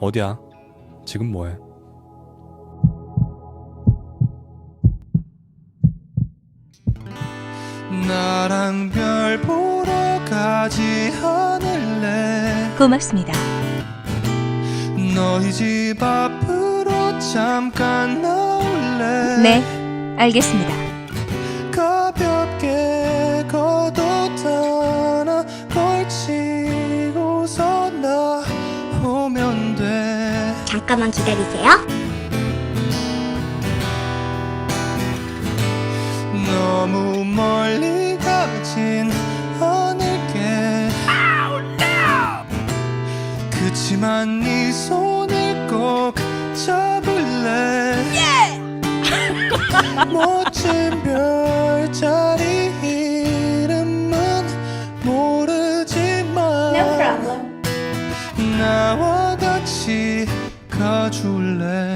어디야? 지금 뭐해? 나랑 별 보러 가지 않을래 고맙습니다. 너희 집 앞으로 잠깐 나올래 네, 알겠습니다. 잠깐만 기다리세요. 너무 멀리 가진 않을게 그치만 네 손을 꼭 잡을래? 멋진 별자리 이름은 모르지만 나와 가줄래